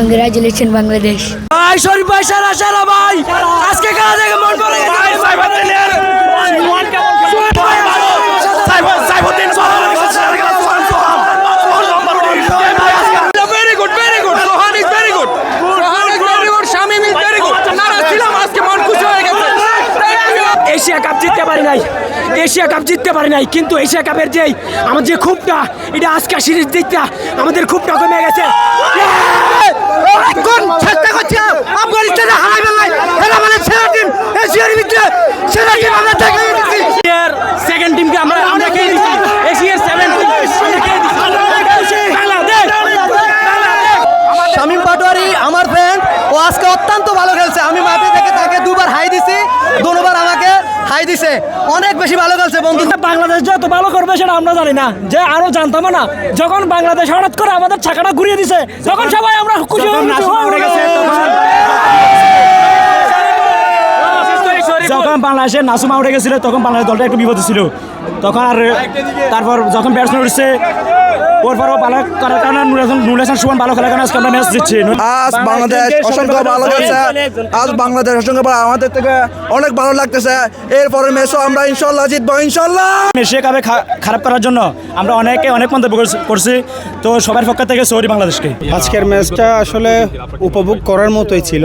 Congratulation Bangladesh ভাই শরীফ ভাই সারা সারা ভাই আজকে খেলা দেখে মন গেছে very good very good Sohan is very good Sohan is very good Shamim is very good নারাজ ছিলাম আজকে মন খুশি হয়ে গেছে এশিয়া কাপ জিততে পারি নাই। এশিয়া কাপ জিততে পারি নাই, কিন্তু এশিয়া কাপের যে আমার যে খুবটা এটা আজকে সিরিজ জিতটা আমাদের খুবটা কমে গেছে। মানে সেরা টিম এশিয়ার ভিতরে সেরা টিম আমরা দেখে দিচ্ছি এশিয়ার সেকেন্ড টিমকে আমরা আমরা খেয়ে দিচ্ছি এশিয়ার সেভেন টিম আমরা খেয়ে দিচ্ছি বাংলাদেশ শামীম পাটোয়ারি আমার ফ্রেন্ড ও আজকে অত্যন্ত ভালো খেলছে আমি মাঠে থেকে তাকে দুবার হাই দিছি দুবার হাই দিছে। অনেক বেশি ভালো খেলছে বন্ধু। বাংলাদেশ যত ভালো করবে সেটা আমরা জানি না। যে আরও জানতাম না। যখন বাংলাদেশ হঠাৎ করে আমাদের ছাকাটা ঘুরিয়ে দিছে তখন সবাই আমরা খুশি হয়ে গেছে যখন বাংলাদেশের নাসুমা উঠে গেছিল তখন বাংলাদেশ দলটা একটু বিপদ ছিল। তখন আর তারপর যখন ব্যাটসম্যান উঠছে ওর পরও ভালো করার কারণে নুর হাসান সুমন ভালো খেলার কারণে আজকে আমরা ম্যাচ দিচ্ছি আজ বাংলাদেশ অসংখ্য ভালো খেলছে। আজ বাংলাদেশ অসংখ্য ভালো আমাদের থেকে অনেক ভালো লাগতেছে। এরপরের ম্যাচও আমরা ইনশাল্লাহ জিতবো ইনশাল্লাহ। এশিয়া কাপে খা- খারাপ করার জন্য আমরা অনেকে অনেক মন্তব্য করছি- করছি। তো সবার পক্ষ থেকে সৌরি বাংলাদেশকে। আজকের ম্যাচটা আসলে উপভোগ করার মতোই ছিল।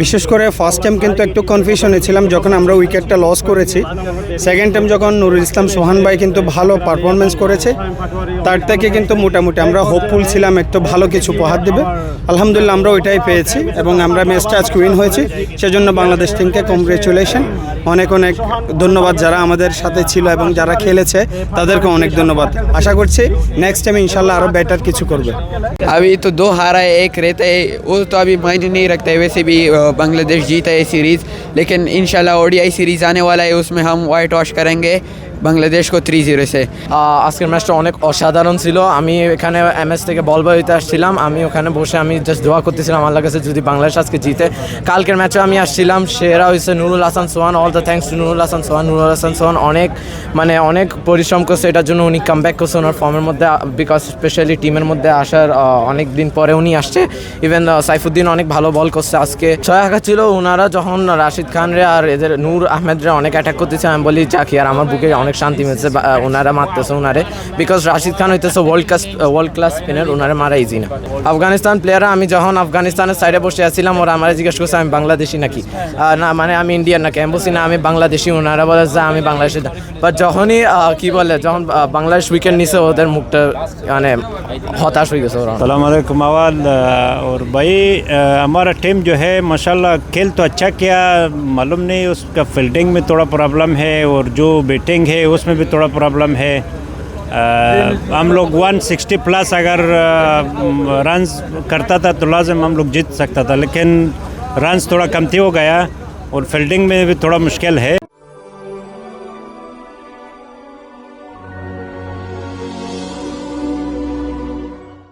বিশেষ করে ফার্স্ট টাইম কিন্তু একটু কনফিউশনে ছিলাম যখন আমরা উইকেটটা লস করেছি সেকেন্ড টাইম যখন নুরুল ইসলাম সোহান ভাই কিন্তু ভালো পারফরমেন্স করেছে তার থেকে কিন্তু মোটামুটি আমরা হোপফুল ছিলাম একটু ভালো কিছু উপহার দেবে আলহামদুলিল্লাহ আমরা ওইটাই পেয়েছি এবং আমরা ম্যাচটা আজকে উইন হয়েছি সেজন্য বাংলাদেশ টিমকে কংগ্রেচুলেশন অনেক অনেক ধন্যবাদ যারা আমাদের সাথে ছিল এবং যারা খেলেছে তাদেরকে অনেক ধন্যবাদ আশা করছি নেক্সট টাইম ইনশাল্লাহ আরও বেটার কিছু করবে अभी तो दो हारा है एक रहता है वो तो अभी मायने नहीं रखता है वैसे भी بنگلہ دیش جیتا ہے یہ سیریز لیکن انشاءاللہ او ڈی آئی سیریز آنے والا ہے، اس میں ہم وائٹ واش کریں گے۔ বাংলাদেশ को থ্রি জিরো সে আজকের ম্যাচটা অনেক অসাধারণ ছিল। আমি এখানে এমএস থেকে বল বইতে আসছিলাম। আমি ওখানে বসে আমি জাস্ট দোয়া করতেছিলাম আল্লাহ কাছে, যদি বাংলাদেশ আজকে জিতে। কালকের ম্যাচে আমি আসছিলাম। সেরা হয়েছে Nurul Hasan Sohan. All the thanks to Nurul Hasan Sohan. Nurul Hasan Sohan অনেক মানে অনেক পরিশ্রম করছে। এটার জন্য উনি কাম ব্যাক করছে ওনার ফর্মের মধ্যে বিকজ স্পেশালি টিমের মধ্যে আসার অনেক দিন পরে উনি আসছে। ইভেন সাইফুদ্দিন অনেক ভালো বল করছে আজকে। ছয় হাঁকা ছিল। ওনারা যখন রাশিদ খান রে আর এদের নূর আহমেদরা অনেক অ্যাটাক করতেছে, আমি বলি চাকি আর আমার বুকে অনেক শান্তি মিলছে বা- আহ, ওনারা মারতেছে ওনারে বিকজ রাশিদ খান হইতেছে world class world class spinner ওনারে মারা ইজি না আফগানিস্তান প্লেয়াররা আমি যখন আফগানিস্তানের সাইডে বসে আছিলাম ওরা আমার জিজ্ঞেস করছে আমি বাংলাদেশি নাকি আহ, না মানে আমি ইন্ডিয়ান নাকি আমি বলছি না আমি বাংলাদেশি ওনারা বলে যে আমি বাংলাদেশি বাট যখনই আহ, কি বলে যখন আহ, বাংলাদেশ উইকেট নিছে ওদের মুখটা মানে হতাশ হয়ে গেছে ওরা सलाम वालेकुम अवाल और भाई अ, हमारा टीम जो है माशाल्लाह खेल तो अच्छा किया मालूम नहीं उसका फील्डिंग में थोड़ा प्रॉब्लम है और जो बैटिंग है उसमें भी थोड़ा प्रॉब्लम है। हम लोग 160 प्लस अगर रन करता था तो लाजम हम लोग जीत सकता था, लेकिन रन थोड़ा कम थी, हो गया। और फील्डिंग में भी थोड़ा मुश्किल है।